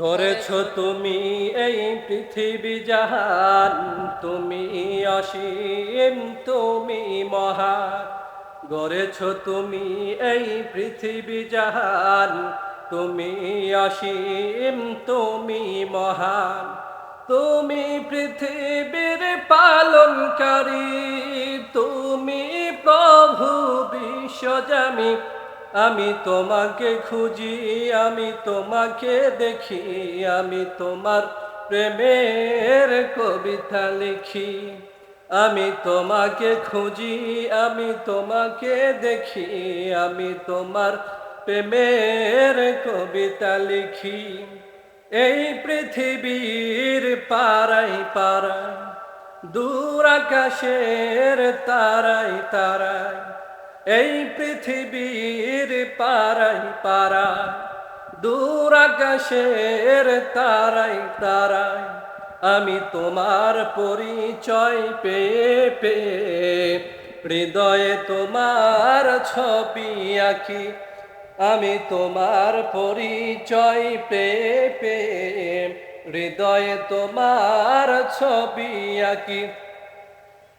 গড়েছ তুমি এই পৃথিবী জাহান, তুমি অসীম, তুমি মহা গড়েছ তুমি এই পৃথিবী জাহান, তুমি অসীম, তুমি মহান। তুমি পৃথিবীর পালনকারী, তুমি প্রভু বিশ্বজামি। আমি তোমাকে খুঁজি, আমি তোমাকে দেখি, আমি তোমার প্রেমের কবিতা লিখি। আমি তোমাকে খুঁজি, আমি তোমাকে দেখি, আমি তোমার প্রেমের কবিতা লিখি। এই পৃথিবীর পারাই পারাই দূর আকাশের তারাই তারাই এই পৃথিবীর পারাই পারাই দূর আকাশের তারাই তারাই আমি তোমার পরিচয় পেয়ে পেয়ে, হৃদয়ে তোমার ছবি আঁকি, আমি তোমার পরিচয় পেয়ে পেয়ে, হৃদয়ে তোমার ছবি আঁকি।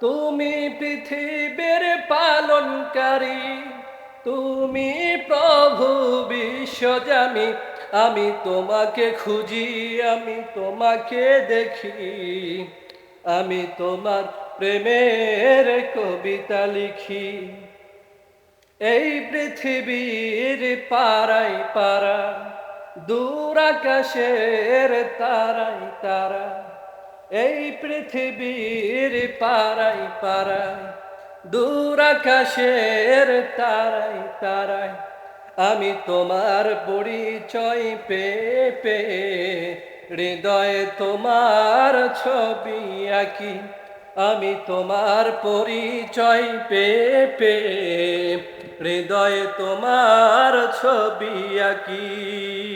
তুমি পৃথিবীর পালনকারী, তুমি প্রভু বিশ্বজামি আমি তোমাকে খুঁজি, আমি তোমাকে দেখি। আমি তোমার প্রেমের কবিতা লিখি। এই পৃথিবীর পাড়াই পাড়া, দূর আকাশের তারাই তারা। এই পৃথিবীর পাড়াই পাড়াই দূর আকাশের তারাই তারাই আমি তোমার পরিচয় পে পেয়ে, হৃদয়ে তোমার ছবি আঁকি, আমি তোমার পরিচয় পে পেয়ে, হৃদয়ে তোমার ছবি আঁকি।